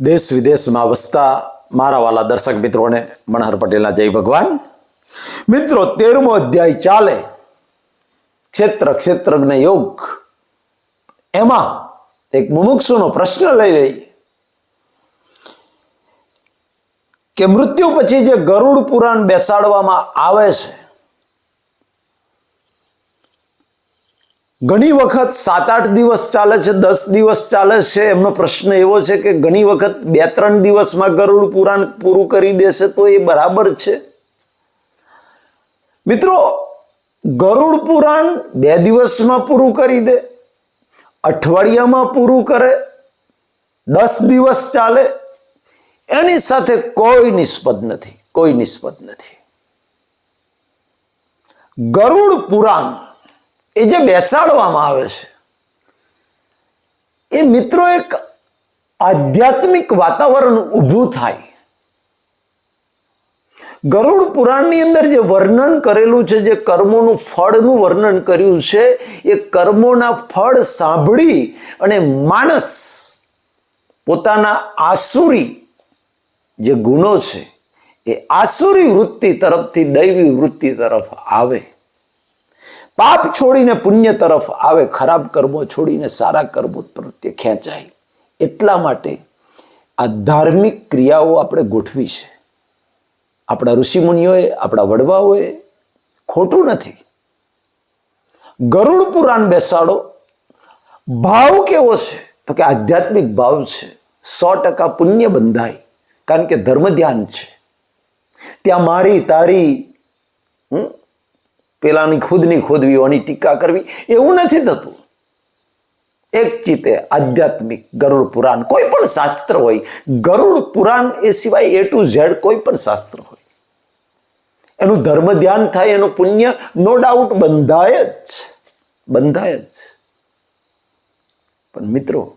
દેશ વિદેશમાં વસતા મારા વાલા દર્શક મિત્રોને મનહર પટેલના જય ભગવાન. મિત્રો, તેરમો અધ્યાય ચાલે. ક્ષેત્ર, ક્ષેત્રજ્ઞ, યોગ. એમાં એક મુમુક્ષુનો પ્રશ્ન લઈ લઈ કે મૃત્યુ પછી જે ગરુડ પુરાણ બેસાડવામાં આવે છે ઘણી વખત સાત આઠ દિવસ ચાલે છે, દસ દિવસ ચાલે છે. એમનો પ્રશ્ન એવો છે કે ઘણી વખત બે ત્રણ દિવસમાં ગરુડ પુરાણ પૂરું કરી દેશે તો એ બરાબર છે? મિત્રો, ગરુડ પુરાણ બે દિવસમાં પૂરું કરી દે, અઠવાડિયામાં પૂરું કરે, દસ દિવસ ચાલે. એની સાથે કોઈ નિસ્પદ નથી, કોઈ નિસ્પદ નથી. ગરુડ પુરાણ એ જે બેસાડવામાં આવે છે, એ મિત્રો એક આધ્યાત્મિક વાતાવરણ ઊભું થાય. ગરુડ પુરાણની અંદર જે વર્ણન કરેલું છે, જે કર્મોનું ફળનું વર્ણન કર્યું છે, એ કર્મોના ફળ સાંભળી અને માણસ પોતાના આસુરી જે ગુણો છે, એ આસુરી વૃત્તિ તરફથી દૈવી વૃત્તિ તરફ આવે. પાપ છોડીને પુણ્ય તરફ આવે, ખરાબ કર્મો છોડીને સારા કર્મો પ્રત્યે ખેંચાય. એટલા માટે આ ધાર્મિક ક્રિયાઓ આપણે ગોઠવી છે. આપણા ઋષિમુનિઓએ, આપણા વડવાઓએ ખોટું નથી. ગરુડ પુરાણ બેસાડો. ભાવ કેવો છે? તો કે આધ્યાત્મિક ભાવ છે. સો ટકા પુણ્ય બંધાય. કારણ કે ધર્મ ધ્યાન છે. ત્યાં મારી તારી, હમ પેલાની ખુદની ખોદવી ઓની ટીકા કરવી એવું નથી થતું. એક ચિત્તે આધ્યાત્મિક ગરુડ પુરાણ કોઈ પણ શાસ્ત્ર હોય, ગરુડ પુરાણ એ સિવાય એ ટુ ઝેડ કોઈ પણ શાસ્ત્ર હોય. એનું ધર્મ ધ્યાન થાય, એનું પુણ્ય નો ડાઉટ બંધાય જ. બંધાય જ. પણ મિત્રો,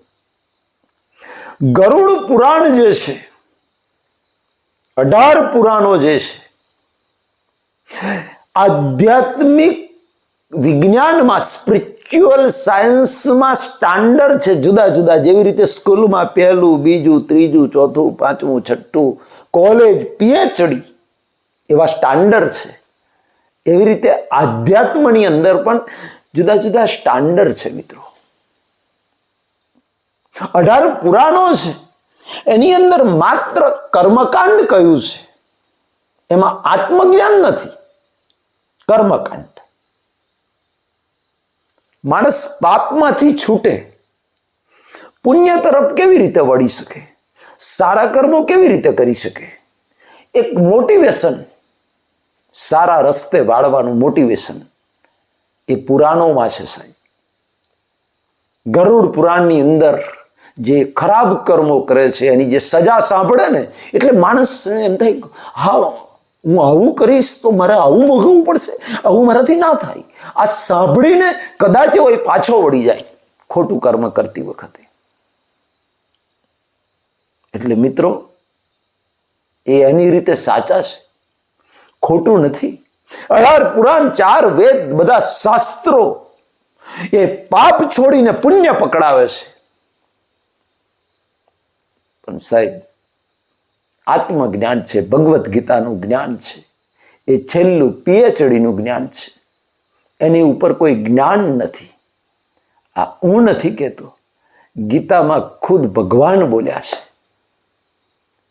ગરુડ પુરાણ જે છે, અઢાર પુરાણો જે છે આધ્યાત્મિક વિજ્ઞાનમાં સ્પિરિચ્યુઅલ સાયન્સમાં સ્ટાન્ડર્ડ છે જુદા જુદા. જેવી રીતે સ્કૂલમાં પહેલું, બીજું, ત્રીજું, ચોથું, પાંચમું, છઠ્ઠું કોલેજ પીએચડી એવા સ્ટાન્ડર્ડ છે. એવી રીતે આધ્યાત્મની અંદર પણ જુદા જુદા સ્ટાન્ડર્ડ છે મિત્રો. અઢાર પુરાણો છે. એની અંદર માત્ર કર્મકાંડ કયું છે. એમાં આત્મજ્ઞાન નથી. કર્મકાંડ. માણસ પાપમાંથી છૂટે. પુણ્ય તરફ કેવી રીતે વળી શકે? સારા કર્મો કેવી રીતે કરી શકે? એક મોટિવેશન સારા રસ્તે વાળવાનું મોટિવેશન એ પુરાણોમાં છે સાહેબ. ગરુડ પુરાણની અંદર જે ખરાબ કર્મો કરે છે, એની જે સજા સાંભળે ને, એટલે માણસ એમ થાય હા હું આવું કરીશ તો મારે આવું ભોગવવું પડશે. આવું મારાથી ના થાય. આ સાંભળીને કદાચ હોય પાછો વળી જાય. ખોટું કર્મ કરતી વખતે. એટલે મિત્રો, એ એની રીતે સાચા છે. ખોટું નથી. અઢાર પુરાણ ચાર વેદ બધા શાસ્ત્રો એ પાપ છોડીને પુણ્ય પકડાવે છે. પણ સાહેબ આત્મજ્ઞાન છે, ભગવદ્ ગીતાનું જ્ઞાન છે. એ છેલ્લું પીએચડીનું જ્ઞાન છે. એની ઉપર કોઈ જ્ઞાન નથી. આ હું નથી કહેતો. ગીતામાં ખુદ ભગવાન બોલ્યા છે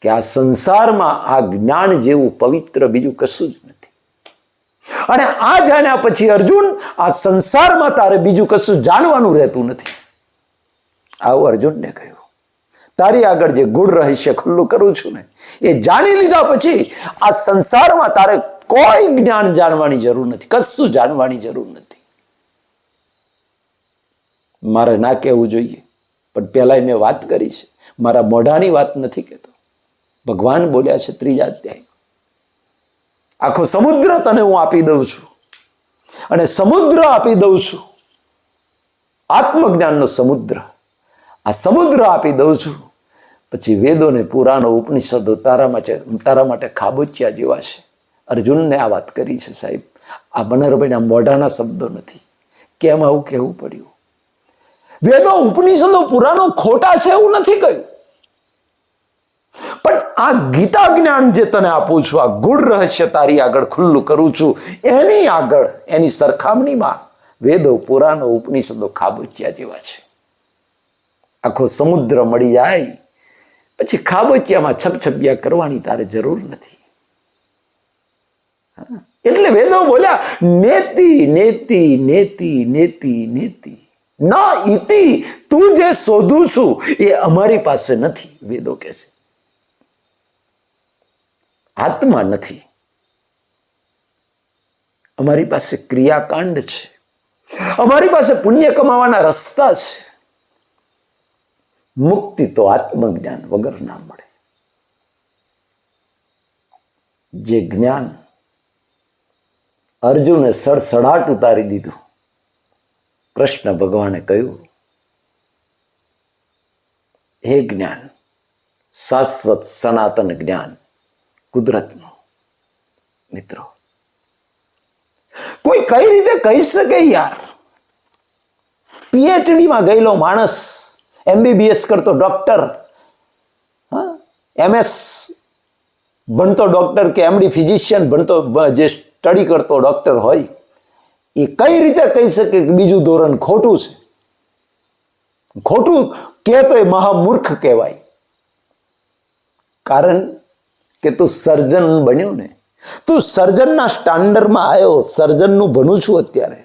કે આ સંસારમાં આ જ્ઞાન જેવું પવિત્ર બીજું કશું જ નથી. અને આ જાણ્યા પછી અર્જુન, આ સંસારમાં તારે બીજું કશું જાણવાનું રહેતું નથી. આવું અર્જુનને કહ્યું. તારી આગળ જે ગુણ રહસ્ય ખુલ્લું કરું છું ને, એ જાણી લીધા પછી આ સંસારમાં તારે કોઈ જ્ઞાન જાણવાની જરૂર નથી, કશું જાણવાની જરૂર નથી. મારે ના કહેવું જોઈએ, પણ પહેલાં મેં વાત કરી છે. મારા મોઢાની વાત નથી કહેતો. ભગવાન બોલ્યા છે ત્રીજા અધ્યાય. આખો સમુદ્ર તને હું આપી દઉં છું. અને સમુદ્ર આપી દઉં છું. આત્મજ્ઞાનનો સમુદ્ર. આ સમુદ્ર આપી દઉં છું. પછી વેદો ને પુરાણો, ઉપનિષદો તારા માટે તારા માટે ખાબોચિયા જેવા છે. અર્જુનને આ વાત કરી છે સાહેબ. આ મનહરભાઈના મોઢાના શબ્દો નથી. કેમ આવું કહેવું પડ્યું? વેદો, ઉપનિષદો, પુરાણો ખોટા છે એવું નથી કહ્યું. આ ગીતા જ્ઞાન જે તને આપું છું, આ ગુણ રહસ્ય તારી આગળ ખુલ્લું કરું છું, એની આગળ, એની સરખામણીમાં વેદો, પુરાણો, ઉપનિષદો ખાબોચિયા જેવા છે. આખો સમુદ્ર મળી જાય પછી ખાબચિયામાં છપછપિયા કરવાની તારે જરૂર નથી. એટલે વેદો બોલ્યા, નેતિ નેતિ નેતિ નેતિ નેતિ. ના ઇતિ, તું જે શોધું છું, એ અમારી પાસે નથી, વેદો કે છે. આત્મા નથી. અમારી પાસે ક્રિયાકાંડ છે. અમારી પાસે પુણ્ય કમાવાના રસ્તા છે. મુક્તિ તો આત્મજ્ઞાન વગર ના મળે. જે જ્ઞાન અર્જુને સડસડાટ ઉતારી દીધું. કૃષ્ણ ભગવાને કહ્યું, હે જ્ઞાન, શાશ્વત સનાતન જ્ઞાન, કુદરતનું મિત્રો. કોઈ કઈ રીતે કહી શકે યાર? પીએચડીમાં ગયેલો માણસ એમબીબીએસ કરતો ડોક્ટર એમએસ ભણતો ડોક્ટર કે એમડી ફિઝિશિયન ભણતો જે સ્ટડી કરતો ડૉક્ટર હોય, એ કઈ રીતે કહી શકે કે બીજું ધોરણ ખોટું છે? ખોટું કે તો એ મહામૂર્ખ કહેવાય. કારણ કે તું સર્જન બન્યો ને, તું સર્જનના સ્ટાન્ડર્ડમાં આવ્યો સર્જનનું ભણું છું અત્યારે.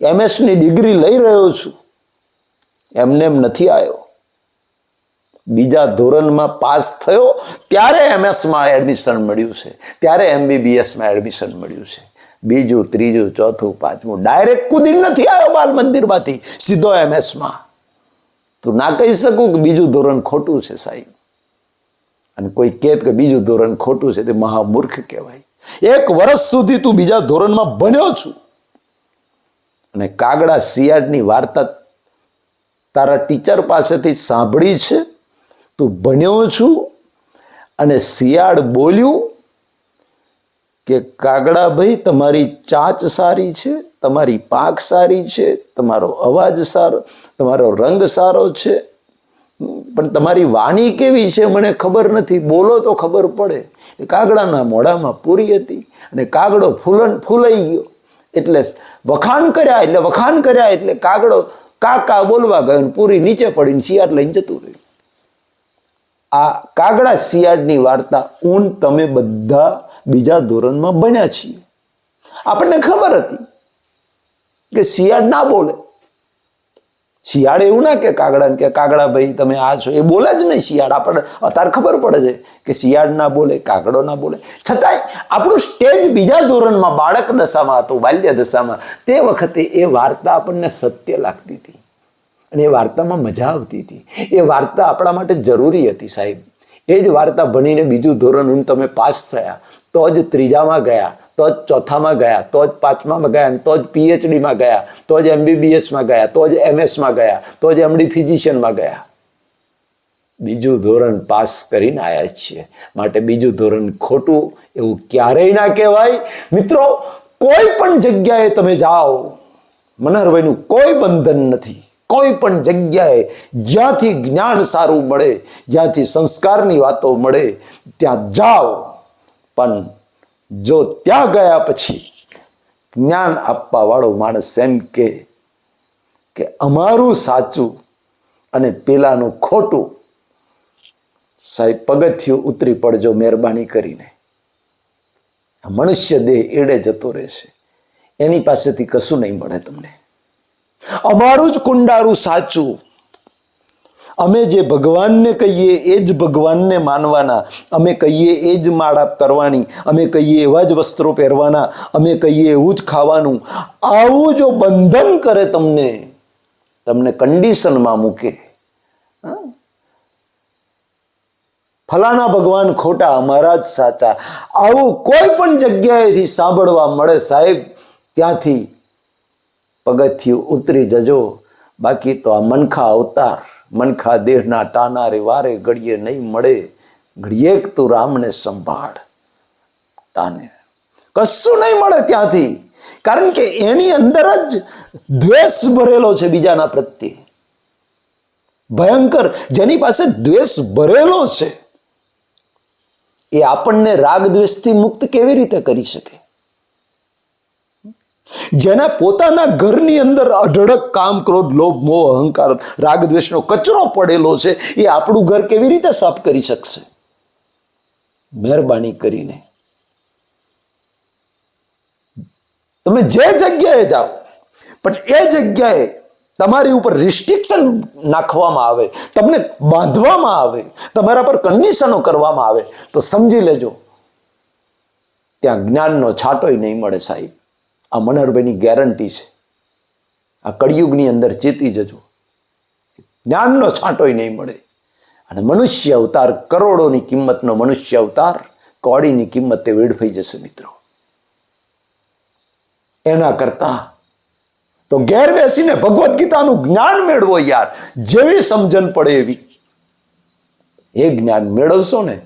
એમએસની ડિગ્રી લઈ રહ્યો છું. એમને એમ નથી આવ્યો. બીજા ધોરણમાં પાસ થયો, ત્યારે એમએસમાં એડમિશન મળ્યું છે. ત્યારે એમબીબીએસમાં એડમિશન મળ્યું છે. બીજું, ત્રીજું, ચોથું, પાંચમું ડાયરેક્ટ કુદી નથી આવ્યો બાલ મંદિરમાંથી. સીધો એમએસમાં. તું ના કહી શકું કે બીજું ધોરણ ખોટું છે સાહેબ. અને કોઈ કહે કે બીજું ધોરણ ખોટું છે તે મહામૂર્ખ કહેવાય. એક વર્ષ સુધી તું બીજા ધોરણમાં ભણ્યો છું. અને કાગડા સિયાળની વાર્તા તારા ટીચર પાસેથી સાંભળી છે? તું ભણ્યો છું અને શિયાળ બોલ્યું કે, કાગડા ભાઈ, તમારી ચાંચ સારી છે, તમારી પાક સારી છે, તમારો અવાજ સારો, તમારો રંગ સારો છે. પણ તમારી વાણી કેવી છે મને ખબર નથી. બોલો તો ખબર પડે. એ કાગડાના મોઢામાં પૂરી હતી અને કાગડો ફૂલન ફૂલાઈ ગયો. એટલે વખાણ કર્યા, એટલે વખાણ કર્યા, એટલે કાગડો કાકા બોલવા ગયો ને પૂરી નીચે પડીને શિયાળ લઈને જતું રહ્યું. આ કાગડા શિયાળની વાર્તા ઊન તમે બધા બીજા ધોરણમાં ભણ્યા છીએ. આપણને ખબર હતી કે શિયાળ ના બોલે. શિયાળ એવું ના કે કાગડા કે, કાગડા ભાઈ, તમે આ છો. એ બોલે જ નહીં શિયાળ. આપણને અત્યારે ખબર પડે છે કે શિયાળ ના બોલે, કાગડો ના બોલે. છતાંય આપણું સ્ટેજ બીજા ધોરણમાં બાળક દશામાં હતું, બાલ્ય દશામાં. તે વખતે એ વાર્તા આપણને સત્ય લાગતી હતી. અને એ વાર્તામાં મજા આવતી હતી. એ વાર્તા આપણા માટે જરૂરી હતી સાહેબ. એ જ વાર્તા ભણીને બીજું ધોરણ હું તમે પાસ થયા, તો જ ત્રીજામાં ગયા તો જ ચોથામાં ગયા, તો જ પાંચમામાં ગયા, તો જ પીએચડીમાં ગયા, તો જ એમબીબીએસમાં ગયા, તો જ એમએસમાં ગયા, તો જ એમડી ફિઝિશિયનમાં ગયા. બીજું ધોરણ પાસ કરીને આવ્યા છીએ. માટે બીજું ધોરણ ખોટું એવું ક્યારેય ના કહેવાય. મિત્રો, કોઈ પણ જગ્યાએ તમે જાઓ મનહરભાઈનું કોઈ બંધન નથી. કોઈ પણ જગ્યાએ જ્યાંથી જ્ઞાન સારું મળે, જ્યાંથી સંસ્કારની વાતો મળે, ત્યાં જાઓ. પણ જો ત્યાં ગયા પછી જ્ઞાન આપવા વાળો માણસ એમ કે કે અમારું સાચું અને પેલાનું ખોટું, સાહેબ પગથિયું ઉતરી પડજો મહેરબાની કરીને. મનુષ્ય દેહ એડે જતો રહેશે. એની પાસેથી કશું નહીં મળે તમને. અમારું જ કુંડારું સાચું. અમે જે ભગવાનને કહીએ, એ જ ભગવાનને માનવાના. અમે કહીએ, એ જ માળા કરવાની. અમે કહીએ, એવા જ વસ્ત્રો પહેરવાના. અમે કહીએ, એવું જ ખાવાનું. આવું જો બંધન કરે તમને તમને કન્ડિશનમાં મૂકે? ફલાના ભગવાન ખોટા, અમારા જ સાચા. આવું કોઈ પણ જગ્યાએથી સાંભળવા મળે સાહેબ, ત્યાંથી પગથિયું ઉતરી જજો. બાકી તો આ મનખા અવતાર. મનખા દેહના ટાનારે વારે ઘડીએ નહીં મળે. ઘડીએ તું રામને સંભાળ. ટાને કશું નહીં મળે ત્યાંથી. કારણ કે એની અંદર જ દ્વેષ ભરેલો છે બીજાના પ્રત્યે. ભયંકર. જેની પાસે દ્વેષ ભરેલો છે. એ આપણને રાગ દ્વેષથી મુક્ત કેવી રીતે કરી શકે? જેના પોતાના ઘરની અંદર અઢળક કામ, ક્રોધ, લોભ, મોહ, અહંકાર, રાગ, દ્વેષનો કચરો પડેલો છે, એ આપણું ઘર કેવી રીતે સાફ કરી શકશે? મહેરબાની કરીને. તમે જે જગ્યાએ જાઓ, પણ એ જગ્યાએ તમારી ઉપર રિસ્ટ્રિક્શન નાખવામાં આવે, તમને બાંધવામાં આવે, તમારા પર કન્ડિશનો કરવામાં આવે, તો સમજી લેજો, ત્યાં જ્ઞાનનો છાંટોય નહીં મળે સાહેબ. આ મનહરભાઈની ગેરંટી છે. આ કળિયુગની અંદર ચેતી જજો. જ્ઞાનનો છાંટોય નહીં મળે. અને મનુષ્ય અવતાર કરોડોની કિંમતનો મનુષ્ય અવતાર કોડીની કિંમતે વેડફાઈ જશે મિત્રો. એના કરતા તો ઘેર બેસીને ભગવદ્ ગીતાનું જ્ઞાન મેળવો યાર. જેવી સમજણ પડે એવી. એ જ્ઞાન મેળવશો ને,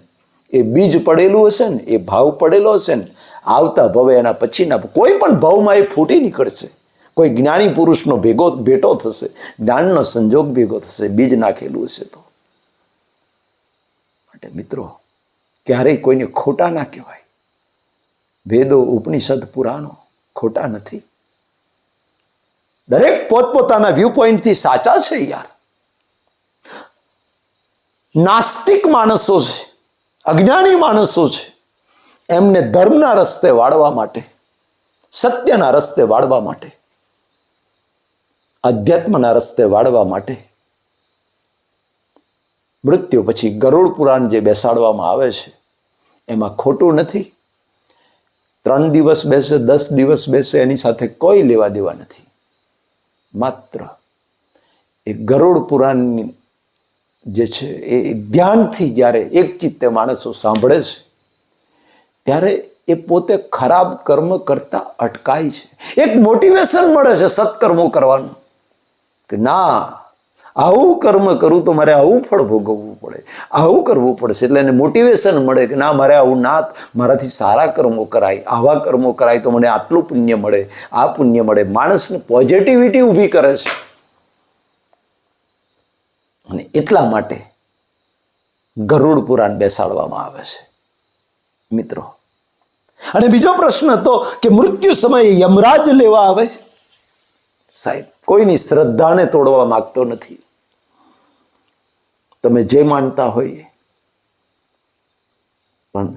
એ બીજ પડેલું હશે ને, એ ભાવ પડેલો હશે ને આવતા ભવે એના પછીના કોઈ પણ ભાવમાં એ ફૂટી નીકળશે. કોઈ જ્ઞાની પુરુષનો ભેગો ભેટો થશે, જ્ઞાનનો સંજોગ ભેગો થશે, બીજ નાખેલું હશે તો. માટે મિત્રો, ક્યારેય કોઈને ખોટા ના કહેવાય. વેદો, ઉપનિષદ, પુરાણો ખોટા નથી. દરેક પોતપોતાના વ્યૂ પોઈન્ટથી સાચા છે યાર. નાસ્તિક માણસો છે, અજ્ઞાની માણસો છે. એમને ધર્મના રસ્તે વાળવા માટે, સત્યના રસ્તે વાળવા માટે, અધ્યાત્મના રસ્તે વાળવા માટે, મૃત્યુ પછી ગરુડ પુરાણ જે બેસાડવામાં આવે છે, એમાં ખોટું નથી. ત્રણ દિવસ બેસે, દસ દિવસ બેસે, એની સાથે કોઈ લેવા દેવા નથી. માત્ર એ ગરુડ પુરાણની જે છે, એ ધ્યાનથી જ્યારે એક ચિત્તે માણસો સાંભળે છે ત્યારે એ પોતે ખરાબ કર્મ કરતા અટકાય છે. એક મોટિવેશન મળે છે સત્કર્મો કરવાનું. કે ના, આવું કર્મ કરું તો મારે આવું ફળ ભોગવવું પડે. આવું કરવું પડશે એટલે એને મોટિવેશન મળે કે ના, મારે આવું ના મારાથી સારા કર્મો કરાય, આવા કર્મો કરાય તો મને આટલું પુણ્ય મળે, આ પુણ્ય મળે. માણસને પોઝિટિવિટી ઊભી કરે છે. અને એટલા માટે ગરુડ પુરાણ બેસાડવામાં આવે છે. મિત્રો. અને બીજો પ્રશ્ન હતો કે મૃત્યુ સમયે યમરાજ લેવા આવે? સાહેબ, કોઈની શ્રદ્ધાને તોડવા માંગતો નથી. તમે જે માનતા હોય પણ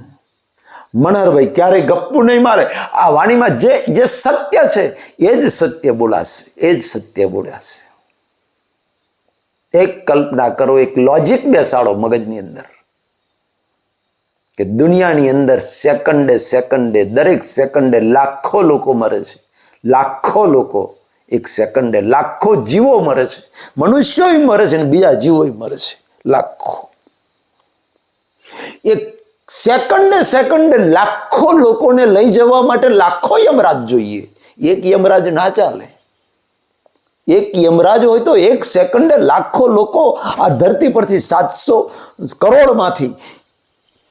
મનહરભાઈ ક્યારેય ગપ્પુ નહીં મારે? આ વાણીમાં જે જે સત્ય છે, એ જ સત્ય બોલાશે, એ જ સત્ય બોલાશે. એક કલ્પના કરો, એક લોજિક બેસાડો મગજની અંદર. કે દુનિયાની અંદર સેકન્ડે સેકન્ડે, દરેક સેકન્ડે લાખો લોકો મરે છે. લાખો લોકો એક સેકન્ડે લાખો જીવો મરે છે. મનુષ્યોય મરે છે અને બીજા જીવોય મરે છે. લાખો. એક સેકન્ડે સેકન્ડે લાખો લોકોને લઈ જવા માટે લાખો યમરાજ જોઈએ. એક યમરાજ ના ચાલે. એક યમરાજ હોય તો એક સેકન્ડે લાખો લોકો આ ધરતી પરથી સાતસો કરોડમાંથી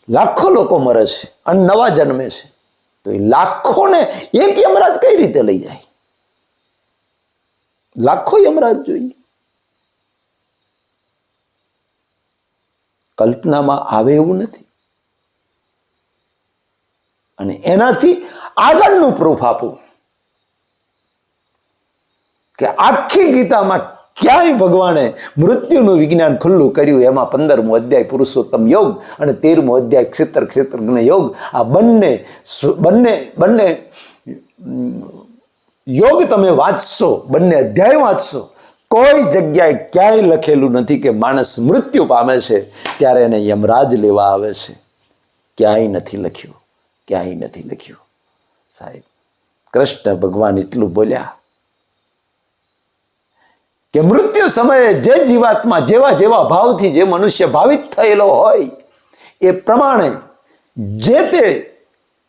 લાખો લોકો મરે છે અને નવા જન્મે છે. તો એ લાખોને એક યમરાજ કઈ રીતે લઈ જાય? લાખો યમરાજ જોઈએ. કલ્પનામાં આવે એવું નથી. અને એનાથી આગળનું પ્રૂફ આપું કે આખી ગીતામાં ક્યાંય ભગવાને મૃત્યુનું વિજ્ઞાન ખુલ્લું કર્યું? એમાં પંદરમો અધ્યાય પુરુષોત્તમ યોગ અને તેરમો અધ્યાય ક્ષેત્ર ક્ષેત્રજ્ઞ યોગ. આ બંને બંને બંને યોગ તમે વાંચશો, બંને અધ્યાય વાંચશો. કોઈ જગ્યાએ ક્યાંય લખેલું નથી કે માણસ મૃત્યુ પામે છે, ત્યારે એને યમરાજ લેવા આવે છે. ક્યાંય નથી લખ્યું, ક્યાંય નથી લખ્યું. સાહેબ, કૃષ્ણ ભગવાન એટલું બોલ્યા કે મૃત્યુ સમયે જે જીવાત્મા જેવા જેવા ભાવથી જે મનુષ્ય ભાવિત થયેલો હોય, એ પ્રમાણે જે તે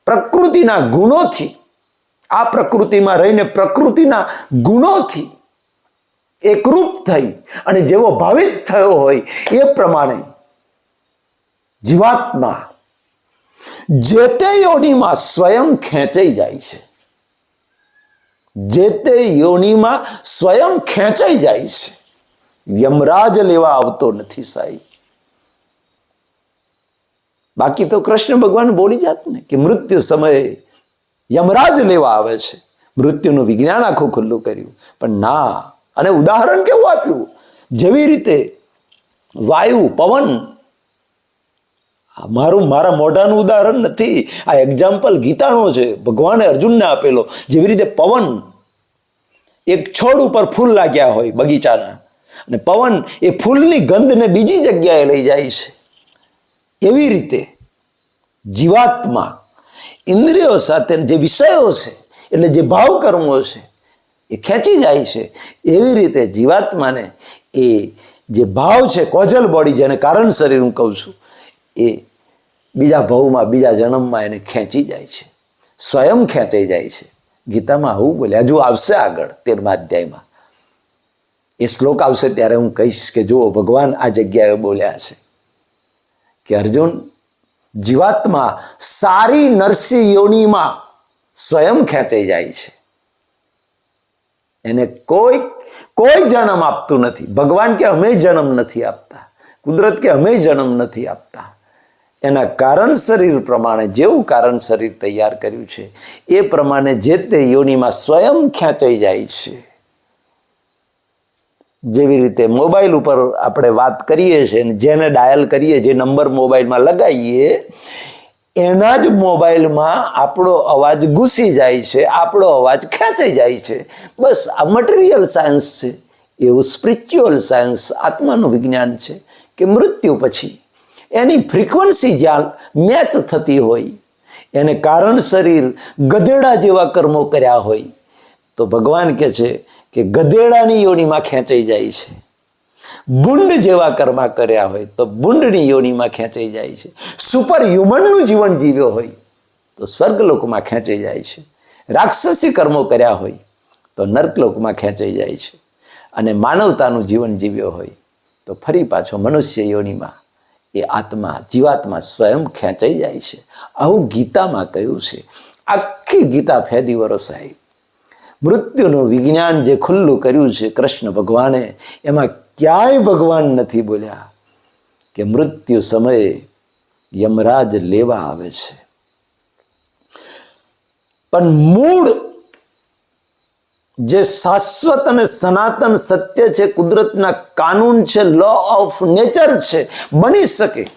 પ્રકૃતિના ગુણોથી, આ પ્રકૃતિમાં રહીને પ્રકૃતિના ગુણોથી એકરૂપ થઈ અને જેવો ભાવિત થયો હોય, એ પ્રમાણે જીવાત્મા જે તે યોનિમાં સ્વયં ખેંચાઈ જાય છે. જે તે યોનિમાં સ્વયં ખેંચાઈ જાય છે. યમરાજ લેવા આવતો નથી સાહેબ. બાકી તો કૃષ્ણ ભગવાન બોલી જાત ને કે મૃત્યુ સમયે યમરાજ લેવા આવે છે. મૃત્યુનું વિજ્ઞાન આખું ખુલ્લું કર્યું. પણ ના, અને ઉદાહરણ કેવું આપ્યું? જેવી રીતે વાયુ, પવન મારું, મારા મોઢાનું ઉદાહરણ નથી. આ એક્ઝામ્પલ ગીતાનો છે. ભગવાને અર્જુનને આપેલો. જેવી રીતે પવન એક છોડ ઉપર ફૂલ લાગ્યા હોય બગીચાના. અને પવન એ ફૂલની ગંધને બીજી જગ્યાએ લઈ જાય છે. એવી રીતે જીવાત્મા ઇન્દ્રિયો સાથે જે વિષયો છે, એટલે જે ભાવ કર્મો છે, એ ખેંચી જાય છે. એવી રીતે જીવાત્માને એ જે ભાવ છે, કોજલ બોડી જેને કારણ શરીર હું કહું છું, એ બીજા ભાવમાં, બીજા જન્મમાં એને ખેંચી જાય છે. સ્વયં ખેંચાઈ જાય છે. ગીતામાં આવું બોલ્યા, હજુ આવશે આગળ તેરમા અધ્યાયમાં. એ શ્લોક આવશે ત્યારે હું કહીશ કે, જુઓ, ભગવાન આ જગ્યાએ બોલ્યા છે કે, અર્જુન, જીવાત્મા સારી નરસિંહ યોનીમાં સ્વયં ખેંચાઈ જાય છે. એને કોઈ કોઈ જન્મ આપતું નથી. ભગવાન કે અમે જન્મ નથી આપતા. કુદરત કે અમે જન્મ નથી આપતા. એના કારણ શરીર પ્રમાણે જેવું કારણ શરીર તૈયાર કર્યું છે, એ પ્રમાણે જે તે યોનિમાં સ્વયં ખેંચાઈ જાય છે. જેવી રીતે મોબાઈલ ઉપર આપણે વાત કરીએ છીએ જેને ડાયલ કરીએ, જે નંબર મોબાઈલમાં લગાવીએ, એના જ મોબાઈલમાં આપણો અવાજ ઘૂસી જાય છે, આપણો અવાજ ખેંચાઈ જાય છે. બસ આ મટીરિયલ સાયન્સ છે એવું સ્પિરિચ્યુઅલ સાયન્સ આત્માનું વિજ્ઞાન છે કે મૃત્યુ પછી એની ફ્રિકવન્સી જ્યાં મેચ થતી હોય. એને કારણ શરીર ગધેડા જેવા કર્મો કર્યા હોય. તો ભગવાન કહે છે કે ગધેડાની યોનિમાં ખેંચાઈ જાય છે. બુંડ જેવા કર્મા કર્યા હોય તો બુંડની યોનિમાં ખેંચાઈ જાય છે. સુપર હ્યુમનનું જીવન જીવ્યો હોય તો સ્વર્ગલોકમાં ખેંચાઈ જાય છે. રાક્ષસી કર્મો કર્યા હોય તો નર્કલોકમાં ખેંચાઈ જાય છે. અને માનવતાનું જીવન જીવ્યો હોય તો ફરી પાછો મનુષ્ય યોનિમાં એ આત્મા, જીવાત્મા સ્વયં ખેંચાઈ જાય છે. આવું ગીતામાં કહ્યું છે. આખી ગીતા ફેદીવરો સાહેબ. મૃત્યુનું વિજ્ઞાન જે ખુલ્લું કર્યું છે કૃષ્ણ ભગવાને, એમાં ક્યાંય ભગવાન નથી બોલ્યા કે મૃત્યુ સમયે યમરાજ લેવા આવે છે. પણ મૂળ જે શાશ્વત અને સનાતન સત્ય છે, કુદરતના કાનૂન છે લો ઓફ નેચર છે, બની શકે.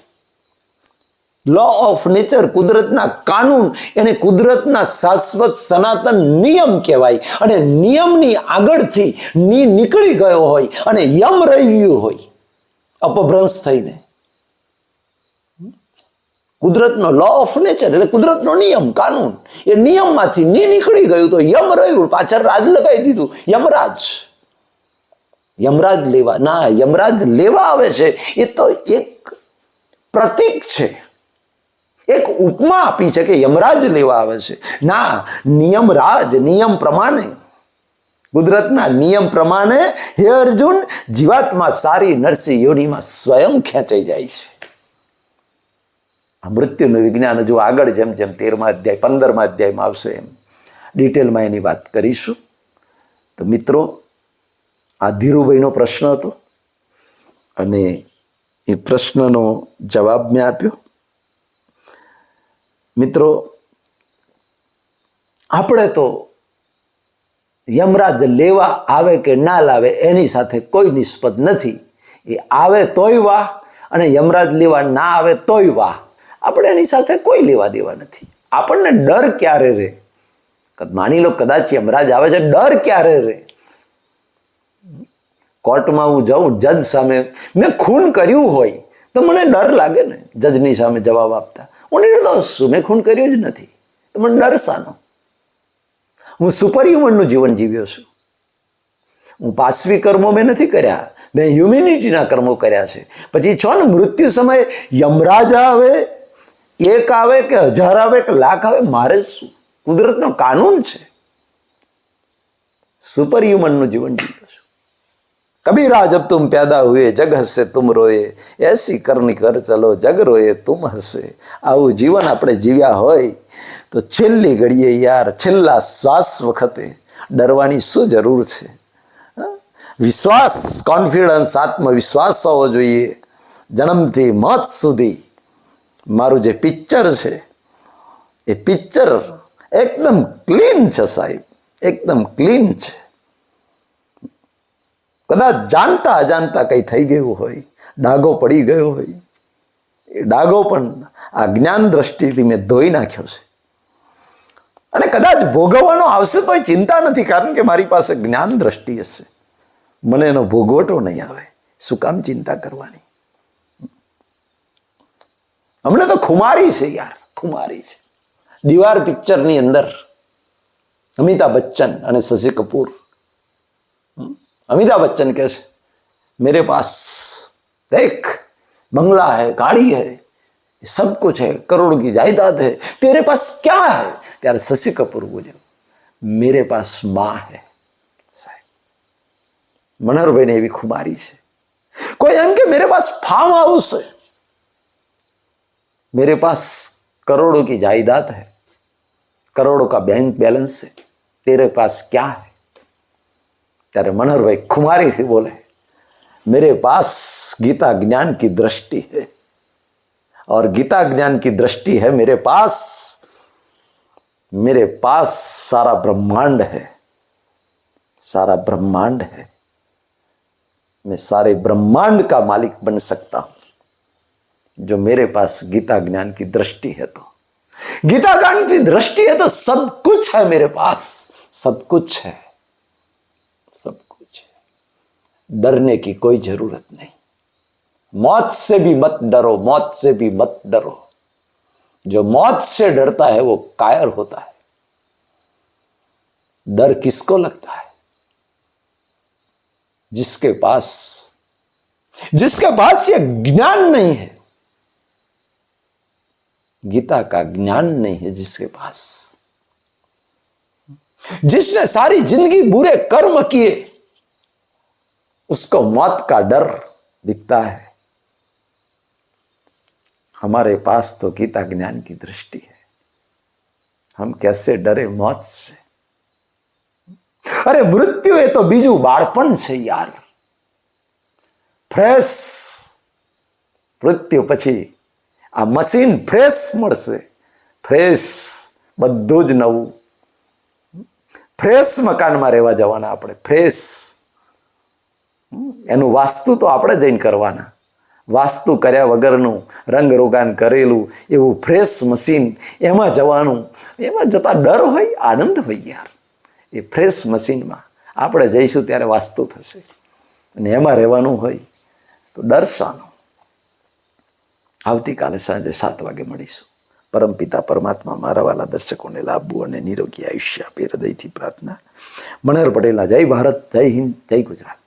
લો ઓફ નેચર કુદરતના કાનૂન એને કુદરતના શાશ્વત સનાતન નિયમ કહેવાય અને નિયમની આગળથી ની નીકળી ગયો હોય અને યમ રહી ગયું હોય. અપભ્રંશ થઈને. કુદરતનો લો ઓફ નેચર એટલે કુદરતનો નિયમ, કાનૂન. એ નિયમમાંથી ની નીકળી ગયું તો યમ રહ્યું પાછળ રાજ લગાવી દીધું. યમરાજ. યમરાજ લેવા, ના, યમરાજ લેવા આવે છે. એ તો એક પ્રતીક છે. એક ઉપમા આપી છે કે યમરાજ લેવા આવે છે. ના નિયમરાજ નિયમ પ્રમાણે. કુદરતના નિયમ પ્રમાણે હે અર્જુન, જીવાત્મા સારી નરસિંહ યોનિમાં સ્વયં ખેંચાઈ જાય છે. આ મૃત્યુનું વિજ્ઞાન જો આગળ જેમ જેમ તેરમા અધ્યાય, પંદરમા અધ્યાયમાં આવશે એમ. ડિટેલમાં એની વાત કરીશું. તો મિત્રો, આ ધીરુભાઈનો પ્રશ્ન હતો અને એ પ્રશ્નનો જવાબ મેં આપ્યો. મિત્રો, આપણે તો યમરાજ લેવા આવે કે ના લાવે એની સાથે કોઈ નિસ્બત નથી. એ આવે તોય વાહ અને યમરાજ લેવા ના આવે તોય વાહ. આપણે એની સાથે કોઈ લેવા દેવા નથી. આપણને ડર ક્યારે રહે? માની લો કદાચ યમરાજ આવે છે, ડર ક્યારે રહે? કોર્ટમાં હું જાઉં, જજ સામે મેં ખૂન કર્યું હોય તો મને ડર લાગે ને, જજની સામે જવાબ આપતા. હું નિર્દોષ છું મેં ખૂન કર્યું જ નથી. તો મને ડર શાનો? હું સુપર હ્યુમનનું જીવન જીવ્યો છું. હું પાશ્વી કર્મો મેં નથી કર્યા, મેં હ્યુમિનિટીના કર્મો કર્યા છે. પછી છો ને મૃત્યુ સમયે યમરાજ આવે એક આવે કે હજાર આવે કે લાખ આવે, મારે શું? કુદરતનો કાનૂન છે. સુપર હ્યુમનનું જીવન જીવ્યો છું. કબીરા જબ તુમ પેદા હુએ, જગ હસે, તુમ રોએ એસી કરની કર ચલો, જગ રોએ તુમ હસે. આવું જીવન આપણે જીવ્યા હોય, તો છેલ્લી ઘડીએ યાર, છેલ્લા શ્વાસ વખતે ડરવાની શું જરૂર છે? વિશ્વાસ કોન્ફિડન્સ આત્મવિશ્વાસ હોવો જોઈએ. જન્મથી મોત સુધી મારું જે પિક્ચર છે, એ પિક્ચર એકદમ ક્લીન છે સાહેબ, એકદમ ક્લીન છે. કદાચ જાણતા અજાણતા કંઈ થઈ ગયું હોય, ડાઘો પડી ગયો હોય, એ ડાઘો પણ આ જ્ઞાન દ્રષ્ટિથી મેં ધોઈ નાખ્યો છે. અને કદાચ ભોગવવાનો આવશે તોય ચિંતા નથી, કારણ કે મારી પાસે જ્ઞાન દ્રષ્ટિ હશે. મને એનો ભોગવટો નહીં આવે. શું કામ ચિંતા કરવાની? અમને તો ખુમારી છે યાર ખુમારી છે દીવાર પિક્ચરની અંદર અમિતાભ બચ્ચન અને શશી કપૂર હમ? अमिताभ बच्चन कैसे मेरे पास देख बंगला है गाड़ी है सब कुछ है करोड़ की जायदाद है तेरे पास क्या है ત્યારે શશી કપૂર બોલ્યો મેરે પાસ માં હે સાહેબ મનોહરભાઈને એવી ખુમારી છે કોઈ એમ કે મેરે પાસ ફાર્મ હાઉસ है मेरे पास करोड़ों की जायदाद है, करोड़ों का बैंक बैलेंस है, तेरे पास क्या है? तेरे मनोहर भाई મનહરભાઈ से बोले, मेरे पास गीता ज्ञान की दृष्टि है और गीता ज्ञान की दृष्टि है मेरे पास मेरे पास सारा ब्रह्मांड है, सारा ब्रह्मांड है। मैं सारे ब्रह्मांड का मालिक बन सकता हूँ। जो मेरे पास गीता ज्ञान की दृष्टि है तो। गीता ज्ञान की दृष्टि है तो सब कुछ है मेरे पास। सब कुछ है। सब कुछ है। डरने की कोई ज़रूरत नहीं। मौत से भी मत डरो, मौत से भी मत डरो। जो मौत से डरता है, वो कायर होता है। डर किसको लगता है? जिसके पास जिसके पास ये ज्ञान नहीं है। गीता का ज्ञान नहीं है जिसके पास जिसने सारी जिंदगी बुरे कर्म किए उसको मौत का डर दिखता है हमारे पास तो गीता ज्ञान की दृष्टि है हम कैसे डरे मौत से અરે મૃત્યુ એ તો બીજું બાળપણ છે યાર ફ્રેશ મૃત્યુ પછી આ મશીન ફ્રેશ મળશે. ફ્રેશ, બધું જ નવું. ફ્રેશ મકાનમાં રહેવા જવાના આપણે, ફ્રેશ. એનું વાસ્તુ તો આપણે જઈને કરવાના. વાસ્તુ કર્યા વગરનું, રંગ રોગાન કરેલું, એવું ફ્રેશ મશીન એમાં જવાનું, એમાં જતા ડર હોય, આનંદ હોય યાર. એ ફ્રેશ મશીનમાં આપણે જઈશું ત્યારે વાસ્તુ થશે. અને એમાં રહેવાનું હોય તો ડર શાનો. આવતીકાલે સાંજે સાત વાગે મળીશું. પરમપિતા પરમાત્મા મારા વાલા દર્શકોને લાભવું અને નિરોગી આયુષ્ય આપે હૃદયથી પ્રાર્થના. મનહર પટેલના જય ભારત, જય હિન્દ, જય ગુજરાત.